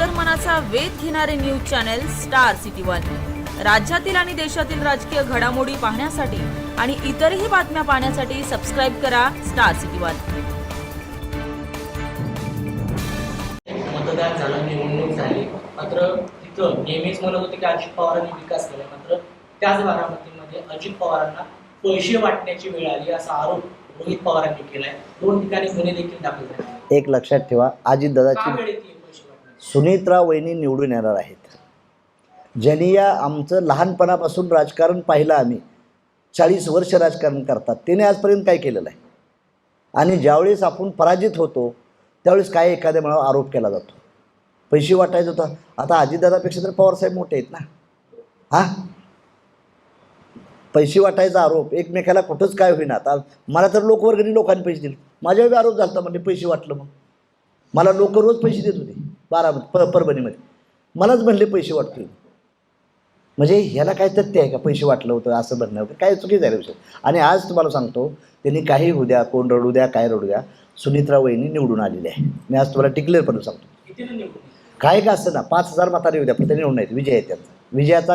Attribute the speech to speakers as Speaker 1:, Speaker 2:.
Speaker 1: अंतर्मनाचा वेध घेणारे news channel Star City One. राज्यातील आणि देशातील राजकीय घडामोडी पाहण्यासाठी आणि इतरही बातम्या पाहण्यासाठी सबस्क्राईब करा स्टार सिटी वन.
Speaker 2: मतदान झालं निवडणूक झाली. मात्र तिथं नेहमीच म्हणत होते की अजित पवारांनी विकास केला. मात्र त्याच बारामतीमध्ये अजित पवारांना पैसे वाटण्याची वेळ आली असा आरोप रोहित पवारांनी केलाय. दोन ठिकाणी गुन्हे देखील दाखल झाले.
Speaker 3: एक लक्षात ठेवा
Speaker 2: का
Speaker 3: अजितदादाची सुनीत्रा वहिनी निवडून येणार आहेत. ज्यांनी या आमचं लहानपणापासून राजकारण पाहिलं आम्ही चाळीस वर्ष राजकारण करतात त्याने आजपर्यंत काय केलेलं आहे? आणि ज्यावेळेस आपण पराजित होतो त्यावेळेस काय एखाद्या मला आरोप केला जातो? पैसे वाटायचं होतं. आता अजितदादापेक्षा तर पवारसाहेब मोठे आहेत ना. हां? पैसे वाटायचा आरोप एकमेकाला कुठंच काय होईना. आता मला तर लोकवर्गणी लोकांनी पैसे दिले. माझ्यावर आरोप झाला होता म्हणजे पैसे वाटलं मग मला लोक रोज पैसे देत होते. बारामती प परभणीमध्ये. मलाच म्हणले पैसे वाटतील. म्हणजे ह्याला काय तथ्य आहे का? पैसे वाटलं होतं असं म्हणणं होतं? काय आहे रे विषय आणि आज तुम्हाला सांगतो त्यांनी काही होऊ द्या कोण रडू द्या काय रडू द्या सुनित्रा वहिनी निवडून आलेली आहे. मी आज तुम्हाला टिक्लेअरपणे सांगतो.
Speaker 2: किती निवडून
Speaker 3: काय का असतं ना पाच हजार मताने येऊ द्या पण ते निवडून आहेत विजय आहे त्यांचा. विजयाचा